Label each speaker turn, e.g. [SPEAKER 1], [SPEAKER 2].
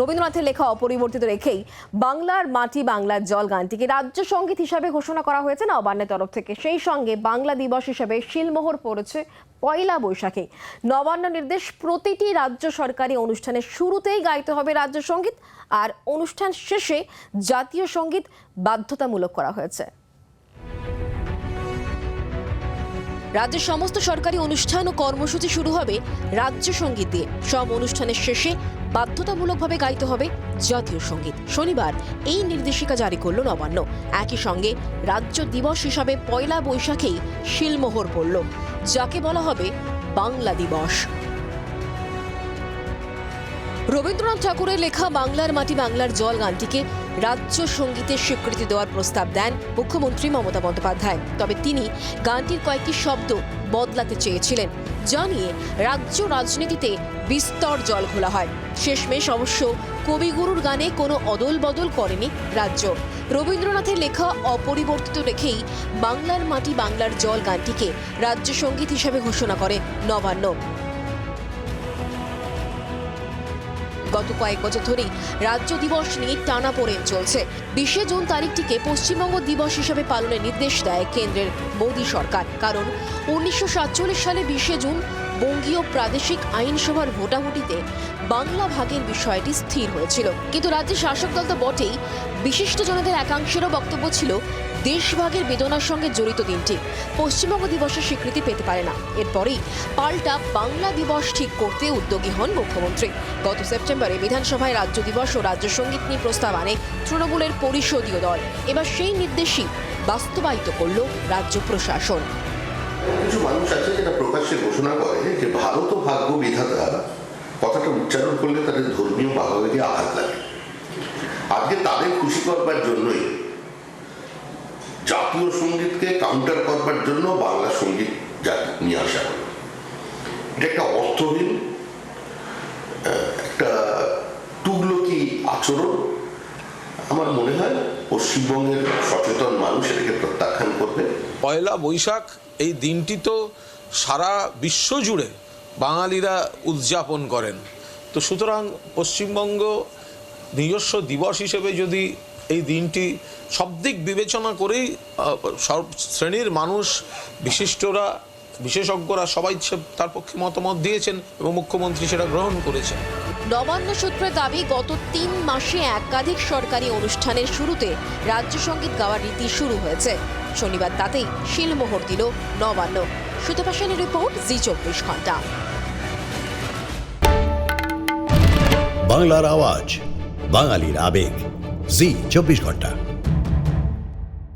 [SPEAKER 1] রবীন্দ্রনাথের লেখা অপরিবর্তিত রেখেই বাংলার মাটি বাংলার জল গানটিকে রাজ্য সংগীত হিসাবে ঘোষণা করা হয়েছে নবান্নের তরফ থেকে। সেই সঙ্গে বাংলা দিবস হিসাবে শিলমোহর পড়েছে পয়লা বৈশাখে। নবান্ন নির্দেশ প্রতিটি রাজ্য সরকারি অনুষ্ঠানের শুরুতেই গাইতে হবে রাজ্য সংগীত, আর অনুষ্ঠান শেষে জাতীয় সংগীত বাধ্যতামূলক করা হয়েছে। রাজ্যের সমস্ত সরকারি অনুষ্ঠান ও কর্মসূচি শুরু হবে রাজ্য সংগীত দিয়ে। সব অনুষ্ঠানের শেষে বাধ্যতামূলকভাবে গাইতে হবে জাতীয় সংগীত। শনিবার এই নির্দেশিকা জারি করল নবান্ন। একই সঙ্গে রাজ্য দিবস হিসাবে পয়লা বৈশাখেই শিলমোহর পড়ল, যাকে বলা হবে বাংলা দিবস। রবীন্দ্রনাথ ঠাকুরের লেখা বাংলার মাটি বাংলার জল গানটিকে রাজ্য সঙ্গীতের স্বীকৃতি দেওয়ার প্রস্তাব দেন মুখ্যমন্ত্রী মমতা বন্দ্যোপাধ্যায়। তবে তিনি গানটির কয়েকটি শব্দ বদলাতে চেয়েছিলেন। যা নিয়ে রাজ্য রাজনীতিতে বিস্তর জল খোলা হয়। শেষমেশ অবশ্য কবিগুরুর গানে কোনো অদল বদল করেনি রাজ্য। রবীন্দ্রনাথের লেখা অপরিবর্তিত রেখেই বাংলার মাটি বাংলার জল গানটিকে রাজ্য সংগীত হিসেবে ঘোষণা করে নবান্ন। গত কয়েক বছর ধরেই রাজ্য দিবস নিয়ে টানা পড়েন চলছে। বিশে জুন তারিখটিকে পশ্চিমবঙ্গ দিবস হিসেবে পালনের নির্দেশ দেয় কেন্দ্রের মোদী সরকার। কারণ উনিশশো সাতচল্লিশ সালে বিশে জুন বঙ্গীয় প্রাদেশিক আইনসভার ভোটাভুটিতে বাংলা ভাগের বিষয়টি স্থির হয়েছিল। কিন্তু রাজ্যের শাসক দল তো বটেই। বিশিষ্ট বিশিষ্টজনদের একাংশেরও বক্তব্য ছিল দেশভাগের বেদনার সঙ্গে জড়িত দিনটি। পশ্চিমবঙ্গ দিবসের স্বীকৃতি পেতে পারে না। এরপরেই পাল্টা বাংলা দিবস ঠিক করতে উদ্যোগী হন মুখ্যমন্ত্রী। গত সেপ্টেম্বরে বিধানসভায় রাজ্য দিবস ও রাজ্য সংগীত নিয়ে প্রস্তাব আনে তৃণমূলের পরিষদীয় দল। এবার সেই নির্দেশই বাস্তবায়িত করল রাজ্য প্রশাসন।
[SPEAKER 2] কিছু মানুষ আছে যেটা প্রকাশ্যে ঘোষণা করে যে ভারত ও ভাগ্য বিধাতা কথাটা উচ্চারণ করলে তাদের ধর্মীয় ভাগাভাগি আঘাত লাগে। আজকে তাদের খুশি করবার জন্যই জাতীয় সঙ্গীতকে কাউন্টার করবার জন্য বাংলা সংগীত নিয়ে আসা হলো। এটা একটা অর্থহীন একটা তুগলকি আচরণ। আমার মনে হয় পশ্চিমবঙ্গের সচেতন মানুষ এটাকে প্রত্যাখ্যান করবে।
[SPEAKER 3] পয়লা বৈশাখ, এই দিনটি তো সারা বিশ্ব জুড়ে বাঙালিরা উদযাপন করেন। তো সুতরাং পশ্চিমবঙ্গ নিজস্ব দিবস হিসেবে যদি এই দিনটি সব দিক বিবেচনা করেই সব শ্রেণির মানুষ বিশিষ্টরা বিশেষজ্ঞরা সবাই তার পক্ষে মতামত দিয়েছেন এবং মুখ্যমন্ত্রী সেটা গ্রহণ করেছেন।
[SPEAKER 1] নবান্ন সূত্রের দাবি গত তিন মাসে একাধিক সরকারি অনুষ্ঠানের শুরুতে রাজ্য সংগীত গাওয়ার রীতি শুরু হয়েছে। শনিবার তাতেই শিলমোহর দিল নবান্ন। সুতপাশানী রিপোর্ট জি চব্বিশ ঘণ্টা।
[SPEAKER 4] বাংলার আওয়াজ বাঙালির আবেগ। জি চব্বিশ ঘণ্টা।